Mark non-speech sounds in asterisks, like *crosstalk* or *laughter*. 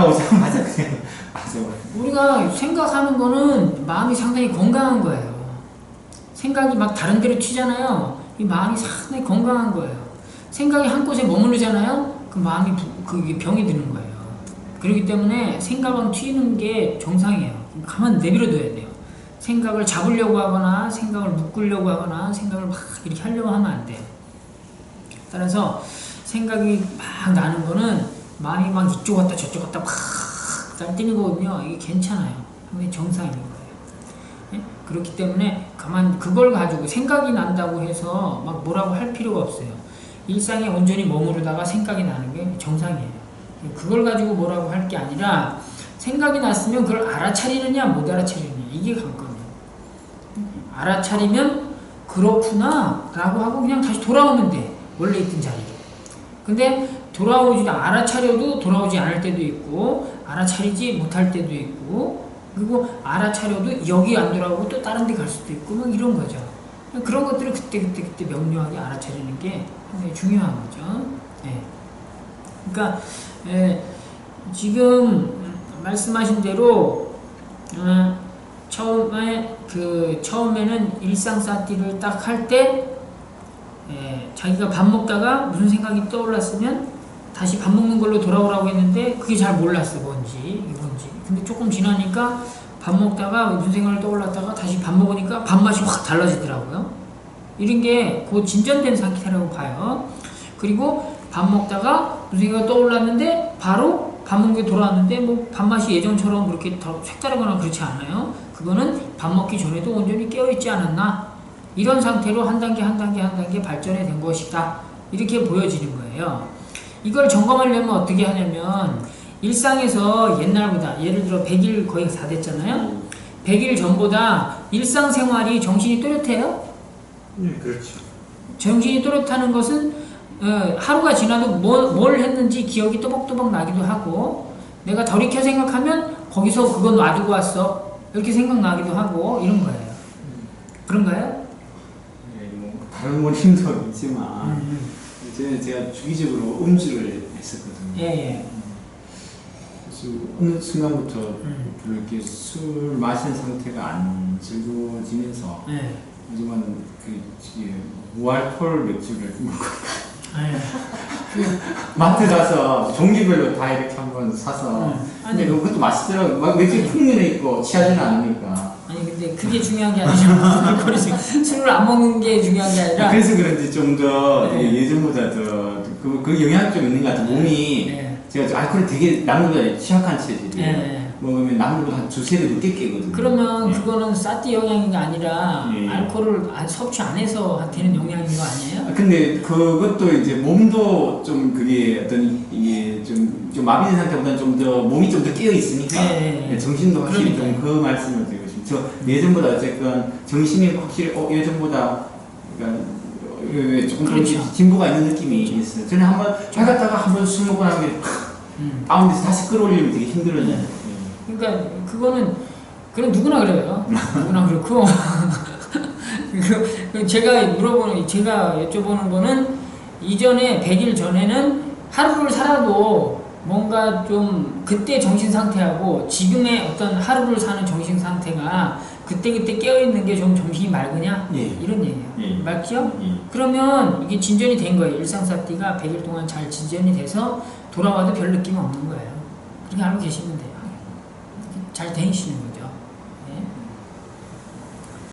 돌아오자마자 그냥 맞아요. 우리가 생각하는 거는 마음이 상당히 건강한 거예요. 생각이 막 다른 데로 튀잖아요. 이 마음이 상당히 건강한 거예요. 생각이 한 곳에 머무르잖아요. 그 마음이 부- 그게 병이 드는 거예요. 그렇기 때문에 생각은 튀는 게 정상이에요. 가만 내버려 둬야 돼요. 생각을 잡으려고 하거나 생각을 묶으려고 하거나 생각을 막 이렇게 하려고 하면 안 돼요. 따라서 생각이 막 나는 거는 마음이 막 이쪽 갔다 저쪽 갔다 막 날뛰는 거거든요. 이게 괜찮아요. 근데 정상인 거예요. 예? 그렇기 때문에 가만 그걸 가지고 생각이 난다고 해서 막 뭐라고 할 필요가 없어요. 일상에 온전히 머무르다가 생각이 나는 게 정상이에요. 그걸 가지고 뭐라고 할 게 아니라 생각이 났으면 그걸 알아차리느냐 못 알아차리느냐 이게 관건이에요. 알아차리면 그렇구나 라고 하고 그냥 다시 돌아오면 돼. 원래 있던 자리로. 근데 돌아오지 알아차려도 돌아오지 않을 때도 있고 알아차리지 못할 때도 있고 그리고 알아차려도 여기 안 돌아오고 또 다른 데 갈 수도 있고 뭐 이런 거죠. 그런 것들을 그때 그때 그때 명료하게 알아차리는 게 굉장히 중요한 거죠. 예. 그러니까 예, 지금 말씀하신 대로 어, 처음에 그 처음에는 일상사띠를 딱 할때 예, 자기가 밥 먹다가 무슨 생각이 떠올랐으면 다시 밥 먹는 걸로 돌아오라고 했는데 그게 잘 몰랐어 뭔지 이건지. 근데 조금 지나니까 밥 먹다가 무슨 생각을 떠올랐다가 다시 밥 먹으니까 밥맛이 확 달라지더라고요. 이런 게 곧 진전된 상태라고 봐요. 그리고 밥 먹다가 무슨 생각이 떠올랐는데 바로 밥 먹는 게 돌아왔는데 뭐 밥맛이 예전처럼 그렇게 더 색다르거나 그렇지 않아요. 그거는 밥 먹기 전에도 온전히 깨어있지 않았나? 이런 상태로 한 단계 한 단계 한 단계 발전해 된 것이다. 이렇게 보여지는 거예요. 이걸 점검하려면 어떻게 하냐면 일상에서 옛날보다 예를 들어 100일 거의 다 됐잖아요. 100일 전보다 일상생활이 정신이 또렷해요. 네, 그렇죠. 정신이 또렷하는 것은 어, 하루가 지나도 뭐, 뭘 했는지 기억이 또박또박 나기도 하고 내가 돌이켜 생각하면 거기서 그건 놔두고 왔어 이렇게 생각나기도 하고 이런 거예요. 그런가요? 네, 뭐 다른 건 힘도 있지만 음, 이제 제가 주기적으로 음주를 했었거든요. 예, 예. 그래서 어느 순간부터 음. 별로 이렇게 술 마신 상태가 안 즐거워지면서 예. 요즘은 그 이게 무알콜 맥주를 먹고 예. *laughs* 마트 가서 종류별로 다 이렇게 한번 사서 음. 근데 그것도 맛있더라고요. 막 맥주 흉내내 있고 취하지는 않으니까. 그게 중요한 게 알코올이 *laughs* 술을 안 먹는 게 중요한 게 아니라 그래서 그런지 좀더 네. 예전보다 더그 그 영향이 좀 있는 것 같아요. 몸이 네. 제가 좀 알코올 되게 남들보다 취약한 체질이에요. 네. 먹으면 남들보다 한 두세 배 늦게 깨거든요. 그러면 네. 그거는 사티 영향이 아니라 예. 알코올을 안- 섭취 안 해서 되는 영향인 거 아니에요? 아, 근데 그것도 이제 몸도 좀 그게 어떤 이게 좀, 좀 마비된 상태보다는 좀 더 몸이 좀 더 깨어 있으니까 네, 네. 정신도 확실히 좀. 그 말씀을 드리고 싶어요. 저 예전보다 어쨌건 정신이 확실히 어, 예전보다 그러니까 조금 더 그렇죠. 진보가 있는 느낌이 있어요. 저는 한번 나갔다가 한번 술 먹고 나면 음. 다운돼서 다시 끌어올리면 되게 힘들어져요. 네. 그러니까 그거는 그래 누구나 그래요. 누구나 그렇고 *laughs* 그 제가 물어보는 제가 여쭤보는 거는 이전에 100일 전에는 하루를 살아도 뭔가 좀 그때 정신 상태하고 지금의 어떤 하루를 사는 정신 상태가 그때 그때 깨어 있는 게 좀 정신이 맑으냐 예. 이런 얘기예요. 예. 맑죠? 예. 그러면 이게 진전이 된 거예요. 일상사띠가 100일 동안 잘 진전이 돼서 돌아와도 별 느낌 없는 거예요. 그렇게 알고 계시면 돼요. 잘 되시는. 네.